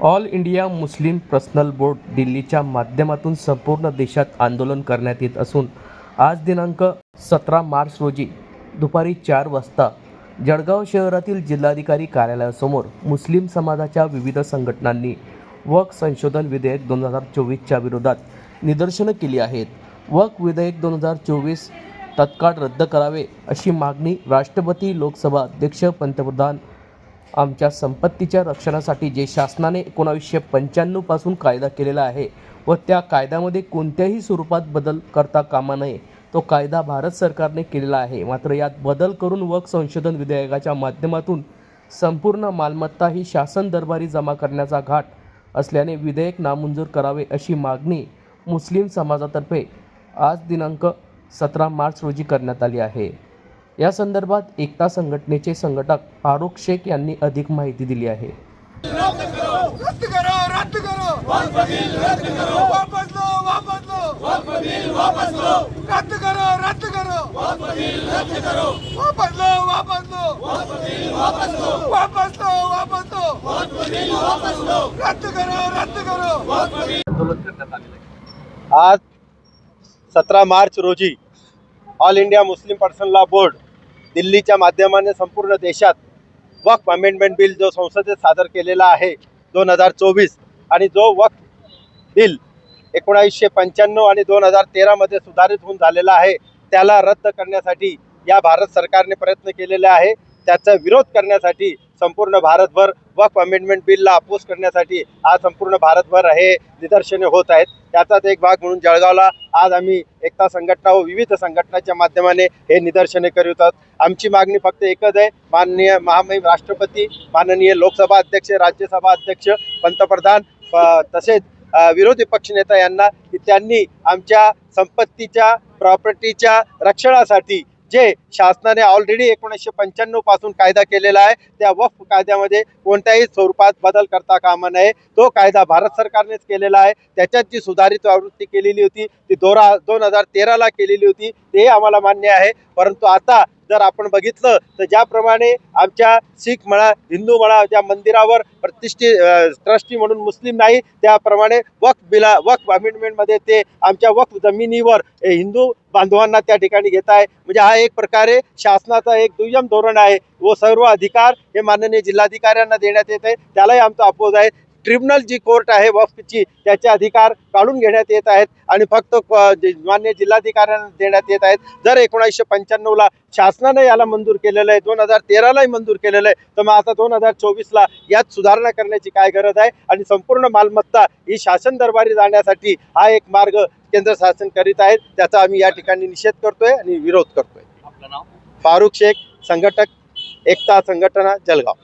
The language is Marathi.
All India Muslim personal board दिल्लीच्या माध्यमातून संपूर्ण देशात आंदोलन करण्यात येत असून आज दिनांक सतरा मार्च रोजी दुपारी चार वाजता जळगाव शहरातील जिल्हाधिकारी कार्यालयासमोर मुस्लिम समाजाच्या विविध संघटनांनी वक संशोधन विधेयक दोन हजार चोवीसच्या विरोधात निदर्शनं केली आहेत. वक विधेयक दोन हजार चोवीस तत्काळ रद्द करावे अशी मागणी राष्ट्रपती लोकसभा अध्यक्ष पंतप्रधान आमच्या संपत्तीच्या रक्षणासाठी जे शासनाने एकोणावीसशे पंच्याण्णवपासून कायदा केलेला आहे व त्या कायद्यामध्ये कोणत्याही स्वरूपात बदल करता कामा नये तो कायदा भारत सरकारने केलेला आहे. मात्र यात बदल करून वक संशोधन विधेयकाच्या माध्यमातून संपूर्ण मालमत्ता ही शासन दरबारी जमा करण्याचा घाट असल्याने विधेयक नामंजूर करावे अशी मागणी मुस्लिम समाजातर्फे आज दिनांक सतरा मार्च रोजी करण्यात आली आहे. या संदर्भात एकता संघटनेचे संघटक फारुख शेख यांनी अधिक माहिती दिली आहे. आज सतरा मार्च रोजी ऑल इंडिया मुस्लिम पर्सनला बोर्ड दिल्लीच्या माध्यमाने संपूर्ण देशात वक्फ अमेंडमेंट बिल जो संसदेत सादर केलेला आहे दोन हजार चोवीस आणि जो वक्फ बिल एकोणावीसशे पंच्याण्णव आणि दोन हजार तेरामध्ये सुधारित होऊन झालेला आहे त्याला रद्द करण्यासाठी या भारत सरकारने प्रयत्न केलेले आहे. त्याचा विरोध करण्यासाठी संपूर्ण भारतभर वक्फ अमेंडमेंट बिलला अपोज करण्यासाठी आज संपूर्ण भारतभर हे निदर्शने होत आहेत. त्याचाच एक भाग म्हणून जळगावला आज आम्ही एकता संघटना व विविध संघटनाच्या माध्यमाने हे निदर्शने करीत आहोत. आमची मागणी फक्त एकच आहे. माननीय महामहिम राष्ट्रपती माननीय लोकसभा अध्यक्ष राज्यसभा अध्यक्ष पंतप्रधान तसेच विरोधी पक्षनेता यांना की त्यांनी आमच्या संपत्तीच्या प्रॉपर्टीच्या रक्षणासाठी जे शासनाने ऑलरेडी एकोणीसशे पंच्याण्णवपासून कायदा केलेला आहे त्या वक्फ कायद्यामध्ये कोणत्याही स्वरूपात बदल करता कामा नये. तो कायदा भारत सरकारनेच केलेला आहे. त्याच्यात जी सुधारित आवृत्ती केलेली होती. ती दोरा दोन हजार तेराला केलेली होती. ते आम्हाला मान्य आहे. परंतु आता जर आपण बघितलं तर ज्याप्रमाणे आमच्या शीख म्हणा हिंदू म्हणा ज्या मंदिरावर प्रतिष्ठित ट्रस्टी म्हणून मुस्लिम नाही त्याप्रमाणे वक्फ बिला वक्फ अमेंडमेंटमध्ये ते आमच्या वक्फ जमिनीवर हिंदू बांधवांना त्या ठिकाणी घेत आहे. म्हणजे हा एक प्रकारे शासनाचा एक दुय्यम धोरण आहे. व सर्व अधिकार हे माननीय जिल्हाधिकाऱ्यांना देण्यात येत आहे. त्यालाही आमचा अपोज आहे. ट्रिब्युनल जी कोर्ट आहे वक्फची त्याचे अधिकार काढून घेण्यात येत आहेत आणि फक्त मान्य जिल्हाधिकाऱ्यांना देण्यात येत आहेत. जर एकोणीसशे पंच्याण्णवला शासनाने याला मंजूर केलेलं आहे दोन हजार तेरालाही मंजूर केलेलं आहे तर मग आता दोन हजार चोवीसला यात सुधारणा करण्याची काय गरज आहे? आणि संपूर्ण मालमत्ता ही शासन दरबारी जाण्यासाठी हा एक मार्ग केंद्र शासन करीत आहेत त्याचा आम्ही या ठिकाणी निषेध करतोय आणि विरोध करतोय. फारुख शेख संघटक एकता संघटना जळगाव.